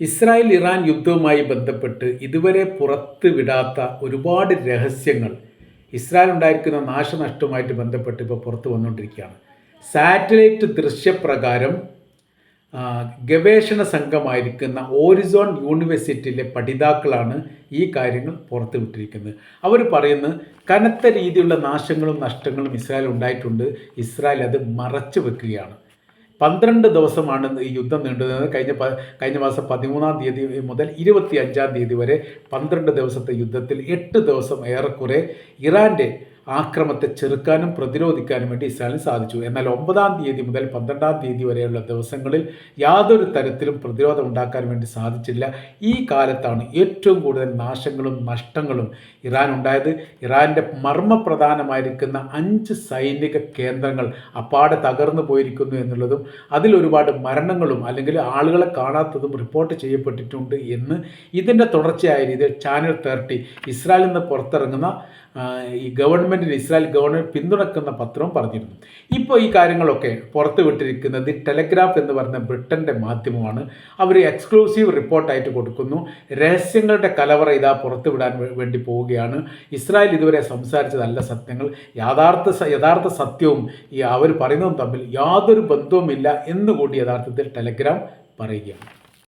Israel Iran യുദ്ധവുമായി ബന്ധപ്പെട്ട് ഇതുവരെ പുറത്ത് വിടാത്ത ഒരുപാട് രഹസ്യങ്ങൾ ഇസ്രായേൽ ഉണ്ടായിരിക്കുന്ന നാശനഷ്ടവുമായിട്ട് ബന്ധപ്പെട്ട് ഇപ്പോൾ പുറത്ത് വന്നുകൊണ്ടിരിക്കുകയാണ്. സാറ്റലൈറ്റ് ദൃശ്യപ്രകാരം ഗവേഷണ സംഘമായിരിക്കുന്ന ഓരിസോൺ യൂണിവേഴ്സിറ്റിയിലെ പഠിതാക്കളാണ് ഈ കാര്യങ്ങൾ പുറത്തു വിട്ടിരിക്കുന്നത് അവർ പറയുന്നത് കനത്ത രീതിയിലുള്ള നാശങ്ങളും നഷ്ടങ്ങളും ഇസ്രായേൽ ഉണ്ടായിട്ടുണ്ട്. ഇസ്രായേൽ അത് മറച്ചു വെക്കുകയാണ്. പന്ത്രണ്ട് ദിവസമാണ് ഈ യുദ്ധം നീണ്ടുന്നത് കഴിഞ്ഞ കഴിഞ്ഞ മാസം പതിമൂന്നാം തീയതി മുതൽ ഇരുപത്തി അഞ്ചാം തീയതി വരെ പന്ത്രണ്ട് ദിവസത്തെ യുദ്ധത്തിൽ എട്ട് ദിവസം ഏറെക്കുറെ ഇറാന്റെ ആക്രമത്തെ ചെറുക്കാനും പ്രതിരോധിക്കാനും വേണ്ടി ഇസ്രായേലിന് സാധിച്ചു. എന്നാൽ ഒമ്പതാം തീയതി മുതൽ പന്ത്രണ്ടാം തീയതി വരെയുള്ള ദിവസങ്ങളിൽ യാതൊരു തരത്തിലും പ്രതിരോധം ഉണ്ടാക്കാൻ വേണ്ടി സാധിച്ചില്ല. ഈ കാലത്താണ് ഏറ്റവും കൂടുതൽ നാശങ്ങളും നഷ്ടങ്ങളും ഇറാൻ ഉണ്ടായത്. ഇറാന്റെ മർമ്മപ്രധാനമായിരിക്കുന്ന അഞ്ച് സൈനിക കേന്ദ്രങ്ങൾ അപ്പാടെ തകർന്നു പോയിരിക്കുന്നു എന്നുള്ളതും അതിൽ ഒരുപാട് മരണങ്ങളും അല്ലെങ്കിൽ ആളുകളെ കാണാത്തതും റിപ്പോർട്ട് ചെയ്യപ്പെട്ടിട്ടുണ്ട് എന്ന് ഇതിന്റെ തുടർച്ചയായ രീതിയിൽ ചാനൽ തേർട്ടി ഇസ്രായേലിൽ നിന്ന് പുറത്തിറങ്ങുന്ന ഈ ഈ ഗവൺമെന്റിന് ഇസ്രായേൽ ഗവൺമെന്റ് പിന്തുണക്കുന്ന പത്രവും പറഞ്ഞിരുന്നു. ഇപ്പോൾ ഈ കാര്യങ്ങളൊക്കെ പുറത്തു വിട്ടിരിക്കുന്നത് ടെലഗ്രാഫ് എന്ന് പറയുന്ന ബ്രിട്ടന്റെ മാധ്യമമാണ്. അവർ എക്സ്ക്ലൂസീവ് റിപ്പോർട്ടായിട്ട് കൊടുക്കുന്നു. രഹസ്യങ്ങളുടെ കലവറ ഇതാ പുറത്തുവിടാൻ വേണ്ടി പോവുകയാണ്. ഇസ്രായേൽ ഇതുവരെ സംസാരിച്ചതല്ല സത്യങ്ങൾ. യഥാർത്ഥ യഥാർത്ഥ സത്യവും ഈ അവർ പറയുന്നതും തമ്മിൽ യാതൊരു ബന്ധവുമില്ല എന്നുകൂടി യഥാർത്ഥത്തിൽ ടെലഗ്രാം പറയുകയാണ്.